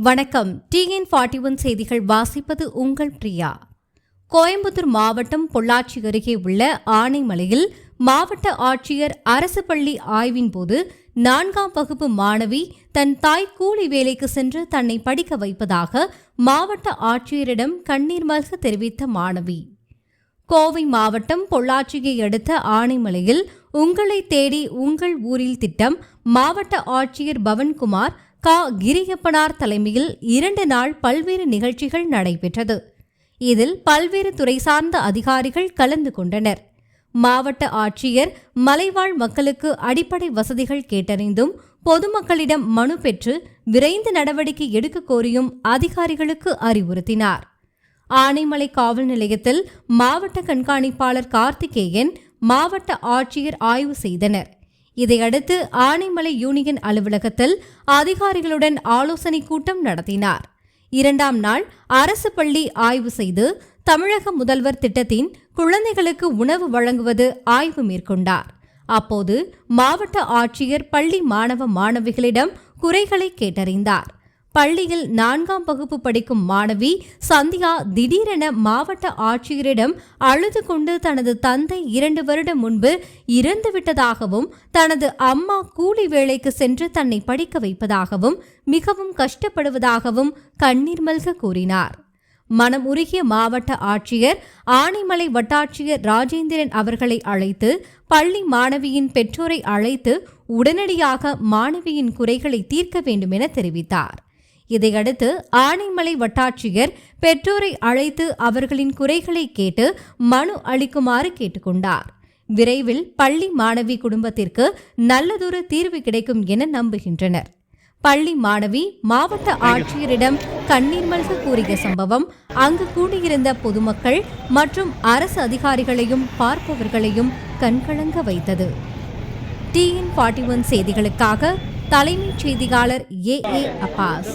வணக்கம். TN forty one செய்திகள் வாசிப்பது உங்கள் பிரியா. கோயம்புத்தூர் மாவட்டம் பொள்ளாச்சி அருகே உள்ள ஆனைமலையில் மாவட்ட ஆட்சியர் அரசு பள்ளி ஆய்வின் போது நான்காம் வகுப்பு மாணவி தன் தாய் கூலி வேலைக்கு சென்று தன்னை படிக்க வைப்பதாக மாவட்ட ஆட்சியரிடம் கண்ணீர் மல்க தெரிவித்த மாணவி. கோவை மாவட்டம் பொள்ளாச்சியை அடுத்த ஆனைமலையில் உங்களை தேடி உங்கள் ஊரில் திட்டம் மாவட்ட ஆட்சியர் பவன்குமார் கா கிரியப்பனார் தலைமையில் இரண்டு நாள் பல்வேறு நிகழ்ச்சிகள் நடைபெற்றது. இதில் பல்வேறு துறை சார்ந்த அதிகாரிகள் கலந்து கொண்டனர். மாவட்ட ஆட்சியர் மலைவாழ் மக்களுக்கு அடிப்படை வசதிகள் கேட்டறிந்தும் பொதுமக்களிடம் மனு பெற்று விரைந்து நடவடிக்கை எடுக்க கோரியும் அதிகாரிகளுக்கு அறிவுறுத்தினார். ஆனைமலை காவல் நிலையத்தில் மாவட்ட கண்காணிப்பாளர் கார்த்திகேயன் மாவட்ட ஆட்சியர் ஆய்வு செய்தனர். இதையடுத்து ஆனைமலை யூனியன் அலுவலகத்தில் அதிகாரிகளுடன் ஆலோசனை கூட்டம் நடத்தினார். இரண்டாம் நாள் அரசு பள்ளி ஆய்வு செய்து தமிழக முதல்வர் திட்டத்தின் குழந்தைகளுக்கு உணவு வழங்குவது ஆய்வு மேற்கொண்டார். அப்போது மாவட்ட ஆட்சியர் பள்ளி மாணவ மாணவிகளிடம் குறைகளை கேட்டறிந்தார். பள்ளியில் நான்காம் வகுப்பு படிக்கும் மாணவி சந்தியா திடீரென மாவட்ட ஆட்சியரிடம் அழுது கொண்டு தனது தந்தை இரண்டு வருடம் முன்பு இறந்துவிட்டதாகவும் தனது அம்மா கூலி வேலைக்கு சென்று தன்னை படிக்க வைப்பதாகவும் மிகவும் கஷ்டப்படுவதாகவும் கண்ணீர் மல்க கூறினார். மனம் உருகிய மாவட்ட ஆட்சியர் ஆனைமலை வட்டாட்சியர் ராஜேந்திரன் அவர்களை அழைத்து பள்ளி மாணவியின் பெற்றோரை அழைத்து உடனடியாக மாணவியின் குறைகளை தீர்க்க வேண்டும் என தெரிவித்தார். இதையடுத்து ஆனைமலை வட்டாட்சியர் பெற்றோரை அழைத்து அவர்களின் குறைகளை கேட்டு மனு அளிக்குமாறு கேட்டுக்கொண்டார். விரைவில் பள்ளி மாணவி குடும்பத்திற்கு நல்லதொரு தீர்வு கிடைக்கும் என நம்புகின்றனர். பள்ளி மாணவி மாவட்ட ஆட்சியரிடம் கண்ணீர் மல்க கூறிய சம்பவம் அங்கு கூடியிருந்த பொதுமக்கள் மற்றும் அரசு அதிகாரிகளையும் பார்ப்பவர்களையும் கண்கலங்க வைத்தது. டிஎன் ஃபார்ட்டி ஒன் செய்திகளுக்காக தலைமைச் செய்தியாளர் ஏ ஏ அப்பாஸ்.